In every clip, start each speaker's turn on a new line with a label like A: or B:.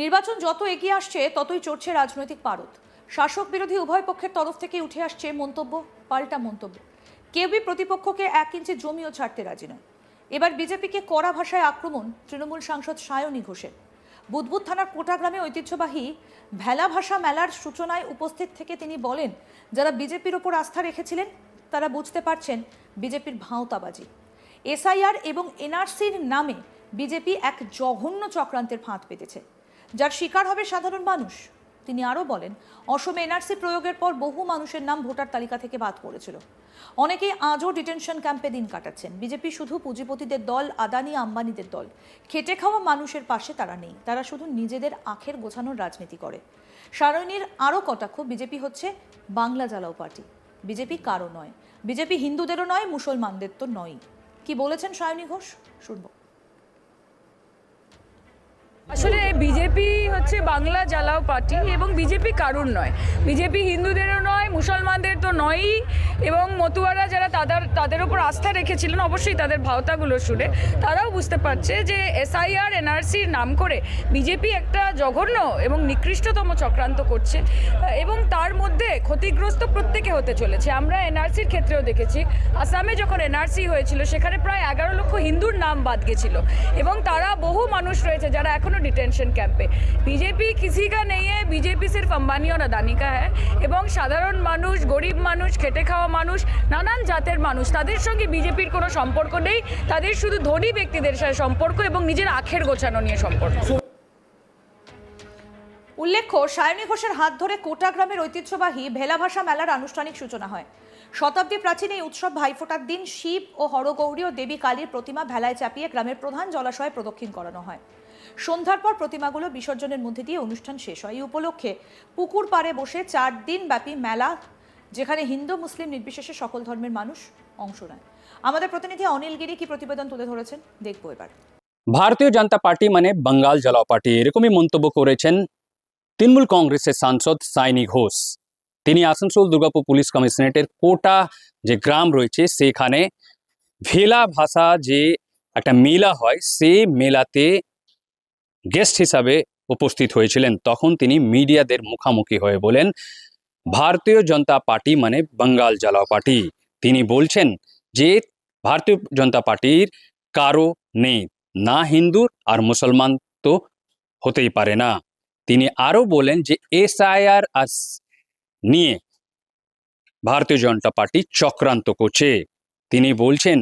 A: নির্বাচন যত এগিয়ে আসছে, ততই চড়ছে রাজনৈতিক পারদ। শাসক বিরোধী উভয় পক্ষের তরফ থেকে উঠে আসছে মন্তব্য, পাল্টা মন্তব্য। কেউই প্রতিপক্ষকে এক ইঞ্চি জমিও ছাড়তে রাজি নয়। এবার বিজেপিকে কড়া ভাষায় আক্রমণ, তৃণমূল সাংসদ সায়নী ঘোষের। বুদবুদ থানার কোটা গ্রামে ঐতিহ্যবাহী ভেলা ভাষা মেলার সূচনায় উপস্থিত থেকে তিনি বলেন, যারা বিজেপির ওপর আস্থা রেখেছিলেন, তারা বুঝতে পারছেন বিজেপির ভাঁওতাবাজি। এসআইআর এবং এনআরসির নামে বিজেপি এক জঘন্য চক্রান্তের ফাঁদ পেতেছে। যার শিকার হবে সাধারণ মানুষ। তিনি আরও বলেন, অসমে এনআরসি প্রয়োগের পর বহু মানুষের নাম ভোটার তালিকা থেকে বাদ পড়েছিল। অনেকেই আজও ডিটেনশন ক্যাম্পে দিন কাটাচ্ছেন। বিজেপি শুধু পুঁজিপতিদের দল, আদানি আম্বানিদের দল। খেটে খাওয়া মানুষের পাশে তারা নেই। তারা শুধু নিজেদের আখের গোছানোর রাজনীতি করে। সারণীর আরও কটাক্ষ, বিজেপি হচ্ছে বাংলা জ্বালাও পার্টি। বিজেপি কারও নয়। বিজেপি হিন্দুদেরও নয়, মুসলমানদের তো নয় কি বলেছেন সায়নী ঘোষ? শুনব।
B: আসলে বিজেপি হচ্ছে বাংলা জ্বালাও পার্টি এবং বিজেপি কারুর নয়। বিজেপি হিন্দুদেরও নয়, মুসলমানদের তো নয়ই। এবং মতুয়ারা যারা তাদের তাদের উপর আস্থা রেখেছিলেন, অবশ্যই তাদের ভাওতাগুলো শুনে তারাও বুঝতে পারছে যে এসআইআর, এনআরসির নাম করে বিজেপি একটা জঘন্য এবং নিকৃষ্টতম চক্রান্ত করছে, এবং তার মধ্যে ক্ষতিগ্রস্ত প্রত্যেকে হতে চলেছে। আমরা এনআরসির ক্ষেত্রেও দেখেছি, আসামে যখন এনআরসি হয়েছিল, সেখানে প্রায় এগারো লক্ষ হিন্দুর নাম বাদ গেছিল, এবং তারা বহু মানুষ রয়েছে যারা এখনও ডিটেনশন ক্যাম্পে। বিজেপি কিসি কা নেই বিজেপি সির্ফ আম্বানি আর আদানিকা হ্যাঁ এবং সাধারণ মানুষ, গরিব মানুষ, খেটে খাওয়া মানুষ, নানান জাতের মানুষ। তাদের সঙ্গে বিজেপির কোনো সম্পর্ক নেই। তাদের শুধু ধনী ব্যক্তিদের সাথে সম্পর্ক এবং নিজের আখের গোছানো নিয়ে সম্পর্ক।
A: উল্লেখ্য, সায়নী ঘোষের হাত ধরে কোটা গ্রামের ঐতিহ্যবাহী ভেলাভাষা মেলার আনুষ্ঠানিক সূচনা হয়। শতাব্দী প্রাচীন এই উৎসব ভাইফোঁটার দিন শিব ও হরগৌরী ও দেবী কালীর প্রতিমা ভেলায় চাপিয়ে গ্রামের প্রধান জলাশয়ে প্রদক্ষিণ করানো হয়। সন্ধ্যার পর প্রতিমাগুলো বিসর্জনের মধ্যে দিয়ে অনুষ্ঠান শেষ হয়। এই উপলক্ষে পুকুর পাড়ে বসে চার দিন ব্যাপী মেলা যেখানে হিন্দু, মুসলিম নির্বিশেষে সকল ধর্মের মানুষ অংশ নেয়। আমাদের প্রতিনিধি অনিল গিরি কি প্রতিবেদন তুলে ধরেছেন? দেখব এবার।
C: ভারতীয় জনতা পার্টি মানে বাঙ্গাল জ্বালাও পার্টি, এরকমই মন্তব্য করেছেন তৃণমূল কংগ্রেসের সাংসদ সাইনি ঘোষ। তিনি আসানসোল দুর্গাপুর পুলিশ কমিশনারেটের কোটা যে গ্রাম রয়েছে, সেখানে ভেলা ভাষা যে একটা মেলা হয় সেই মেলাতে গেস্ট হিসাবে উপস্থিত হয়েছিলেন। তখন তিনি মিডিয়াদের মুখামুখি হয়ে বলেন ভারতীয় জনতা পার্টি মানে বাঙ্গাল জ্বালাও পার্টি। তিনি বলছেন যে ভারতীয় জনতা পার্টির কারও নেই, না হিন্দুর আর মুসলমান তো হতেই পারে না। তিনি আরও বলেন যে এসআইআর নিয়ে ভারতীয় জনতা পার্টি চক্রান্ত করছে। তিনি বলছেন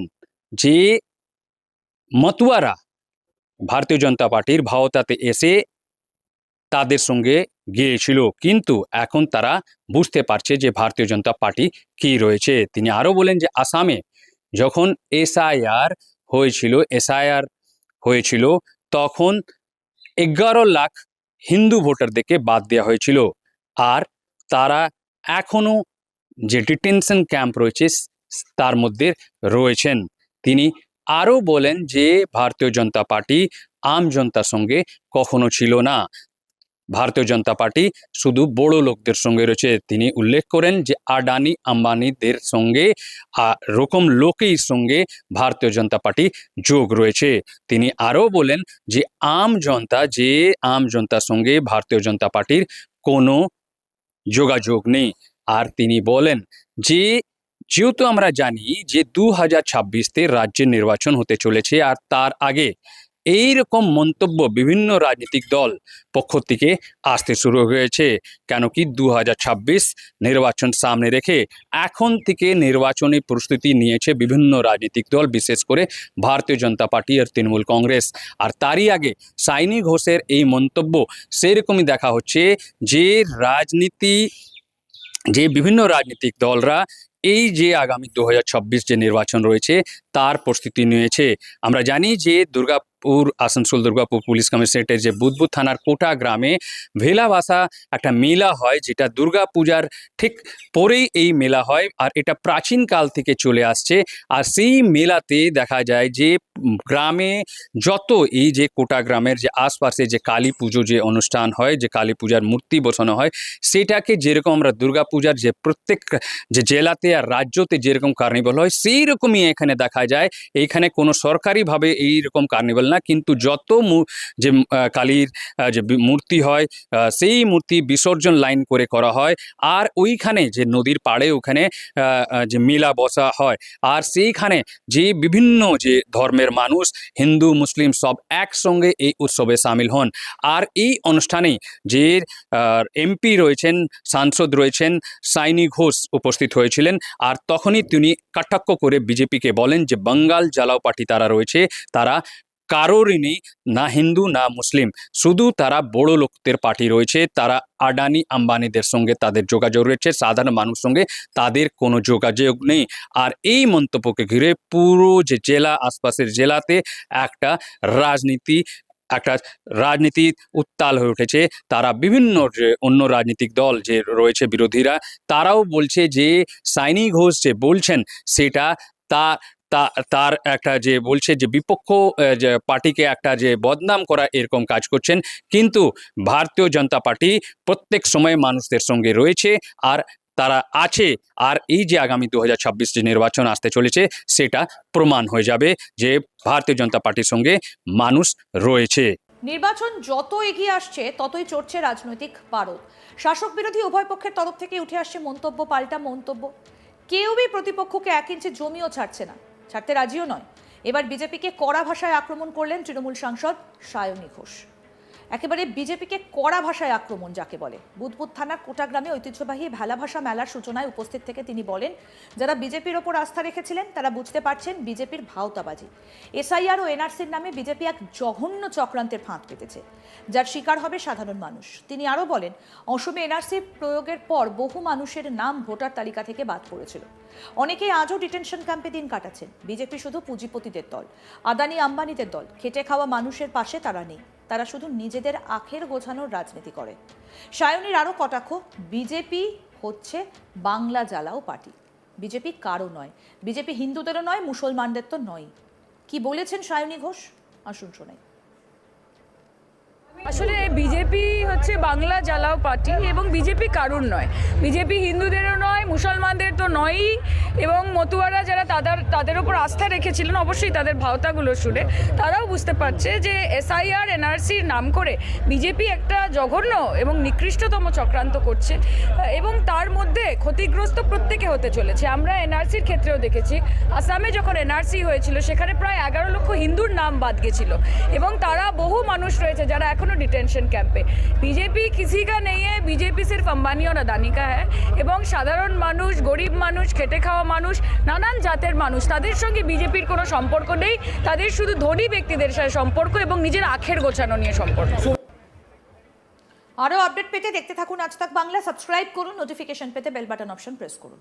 C: যে মতুয়ারা ভারতীয় জনতা পার্টির ভাওতাতে এসে তাদের সঙ্গে গিয়েছিল। কিন্তু এখন তারা বুঝতে পারছে যে ভারতীয় জনতা পার্টি কি রয়েছে। তিনি আরও বলেন যে আসামে যখন এসআইআর হয়েছিল এসআইআর হয়েছিল, তখন এগারো লাখ হিন্দু ভোটারদেরকে বাদ দেওয়া হয়েছিল। আর তারা এখনও যে ডিটেনশন ক্যাম্প রয়েছে, তার মধ্যে রয়েছেন। তিনি আরও বলেন যে ভারতীয় জনতা পার্টি আম জনতার সঙ্গে কখনো ছিল না। ভারতীয় জনতা পার্টি, শুধু বড় লোকদের সঙ্গে রয়েছে। তিনি উল্লেখ করেন যে আডানি, আম্বানিদের সঙ্গে রকম লোকের সঙ্গে ভারতীয় জনতা পার্টি যোগ রয়েছে। তিনি আরও বলেন যে আম জনতা, যে আম জনতার সঙ্গে ভারতীয় জনতা পার্টির কোনো যোগাযোগ নেই। আর তিনি বলেন যে, যেহেতু আমরা জানি যে দু হাজার ছাব্বিশতে রাজ্যের নির্বাচন হতে চলেছে আর তার আগে এই রকম মন্তব্য বিভিন্ন রাজনৈতিক দল পক্ষ থেকে আসতে শুরু হয়েছে। কেন কি দু হাজার ছাব্বিশ নির্বাচন সামনে রেখে এখন থেকে নির্বাচনী প্রস্তুতি নিয়েছে বিভিন্ন রাজনৈতিক দল, বিশেষ করে ভারতীয় জনতা পার্টি আর তৃণমূল কংগ্রেস। আর তারই আগে সাইনি ঘোষের এই মন্তব্য সেরকমই দেখা হচ্ছে যে রাজনীতি, যে বিভিন্ন রাজনৈতিক দলরা এই যে আগামী দু হাজার ছাব্বিশ যে নির্বাচন রয়েছে তার প্রস্তুতি নিয়েছে। আমরা জানি যে দুর্গাপুর আসানসোল, দুর্গাপুর পুলিশ কমিশনারেটের যে বুধবুদ থানার কোটা গ্রামে ভেলা ভাষা একটা মেলা হয়, যেটা দুর্গা পূজার ঠিক পরেই এই মেলা হয় আর এটা প্রাচীন কাল থেকে চলে আসছে। আর সেই মেলাতে দেখা যায় যে গ্রামে যত এই যে কোটা গ্রামের যে আশপাশে যে কালী পুজো যে অনুষ্ঠান হয়, যে কালী পূজার মূর্তি বসানো হয়, সেটাকে যেরকম আমরা দুর্গা পূজার যে প্রত্যেক যে জেলাতে আর রাজ্যতে যেরকম কার্নিভাল হয় সেই রকমই এখানে দেখা যায়। এইখানে কোনো সরকারিভাবে এই রকম কার্নিভাল না, কিন্তু যত যে কালীর যে মূর্তি হয় সেই মূর্তি বিসর্জন লাইন করে করা হয়। আর ওইখানে যে, নদীর পাড়ে ওখানে যে, মেলা বসা হয়। আর সেইখানে যে, বিভিন্ন যে, ধর্মের মানুষ, হিন্দু, মুসলিম, সব একসঙ্গে এই উৎসবে সামিল হন। আর এই অনুষ্ঠানে যে এমপি রয়েছেন, সাংসদ রয়েছেন, সাইনি ঘোষ উপস্থিত হয়েছিলেন। আর তখনই তিনি কটাক্ষ করে বিজেপিকে বলেন যে, বাঙ্গাল জ্বালাও পার্টি তারা রয়েছে, তারা কারোরই নেই, না হিন্দু, না মুসলিম। শুধু তারা বড় লোকদের পার্টি রয়েছে, তারা আডানি আম্বানিদের সঙ্গে তাদের যোগাযোগ রয়েছে, সাধারণ মানুষ সঙ্গে তাদের কোনো যোগাযোগ নেই। আর এই মন্তব্যকে ঘিরে পুরো যে জেলা, আশপাশের জেলাতে একটা রাজনীতি একটা রাজনীতি উত্তাল হয়ে উঠেছে। তারা বিভিন্ন যে অন্য রাজনৈতিক দল যে রয়েছে বিরোধীরা, তারাও বলছে যে সাইনি ঘোষ যে বলছেন, সেটা তা তা, তার একটা যে বলছে যে বিপক্ষ পার্টিকে একটা যে বদনাম করা এরকম কাজ করছেন। কিন্তু ভারতীয় জনতা পার্টি প্রত্যেক সময় মানুষদের সঙ্গে রয়েছে আর তারা আছে। আর এই যে আগামী দু হাজার ছাব্বিশ যে নির্বাচন আসতে চলেছে, সেটা প্রমাণ হয়ে যাবে যে ভারতীয় জনতা পার্টির সঙ্গে মানুষ রয়েছে।
A: নির্বাচন যত এগিয়ে আসছে, ততই চড়ছে রাজনৈতিক পারদ। শাসক বিরোধী উভয় পক্ষের তরফ থেকে উঠে আসছে মন্তব্য, পাল্টা মন্তব্য। কেউই প্রতিপক্ষকে এক ইঞ্চি জমিও ছাড়ছে না। ছাড়তে রাজিও নয়। এবার বিজেপিকে কড়া ভাষায় আক্রমণ করলেন তৃণমূল সাংসদ সায়নী ঘোষ। একেবারে বিজেপিকে কড়া ভাষায় আক্রমণ যাকে বলে। বুধবুদ থানার কোটাগ্রামে ঐতিহ্যবাহী ভেলা ভাষা মেলার সূচনায় উপস্থিত থেকে তিনি বলেন, যারা বিজেপির ওপর আস্থা রেখেছিলেন, তারা বুঝতে পারছেন বিজেপির ভাওতাবাজি। এসআইআর ও এনআরসির নামে বিজেপি এক জঘন্য চক্রান্তের ফাঁদ পেতেছে, যার শিকার হবে সাধারণ মানুষ। তিনি আরও বলেন, অসমে এনআরসি প্রয়োগের পর বহু মানুষের নাম ভোটার তালিকা থেকে বাদ পড়েছিল। অনেকেই আজও ডিটেনশন ক্যাম্পে দিন কাটাচ্ছেন। বিজেপি শুধু পুঁজিপতিদের দল, আদানি আম্বানিদের দল। খেটে খাওয়া মানুষের পাশে তারা নেই। তারা শুধু নিজেদের আখের গোছানোর রাজনীতি করে। সায়নীর আরও কটাক্ষ, বিজেপি হচ্ছে বাংলা জ্বালাও পার্টি। বিজেপি কারও নয়, বিজেপি হিন্দুদেরও নয়, মুসলমানদের তো নয় কি বলেছেন সায়নী ঘোষ? আসুন শোনাই
B: আসলে বিজেপি হচ্ছে বাংলা জ্বালাও পার্টি এবং বিজেপি কারুর নয়। বিজেপি হিন্দুদেরও নয়, মুসলমানদের তো নয়ই। এবং মতুয়ারা যারা তাদের তাদের উপর আস্থা রেখেছিলেন, অবশ্যই তাদের ভাওতাগুলো শুনে, তারাও বুঝতে পারছে যে এসআইআর, এনআরসির নাম করে বিজেপি একটা জঘন্য এবং নিকৃষ্টতম চক্রান্ত করছে, এবং তার মধ্যে ক্ষতিগ্রস্ত প্রত্যেকে হতে চলেছে। আমরা এনআরসির ক্ষেত্রেও দেখেছি, আসামে যখন এনআরসি হয়েছিল, সেখানে প্রায় এগারো লক্ষ হিন্দুর নাম বাদ গেছিল, এবং তারা বহু মানুষ রয়েছে যারা এখনও ডিটেনশন ক্যাম্পে। বিজেপি কিসি কা নেই বিজেপি সির্ফ আম্বানি और আদানি হ্যাঁ এবং সাধারণ মানুষ, গরিব মানুষ, খেটে খাওয়া মানুষ, নানান জাতের মানুষ। তাদের সঙ্গে বিজেপির কোনো সম্পর্ক নেই। তাদের শুধু ধনী ব্যক্তিদের সাথে সম্পর্ক এবং নিজের আখের গোছানো নিয়ে সম্পর্ক।
A: আরও আপডেট পেতে দেখতে থাকুন আজ তাক বাংলা। সাবস্ক্রাইব করুন, নোটিফিকেশন পেতে বেল বাটন অপশন প্রেস করুন।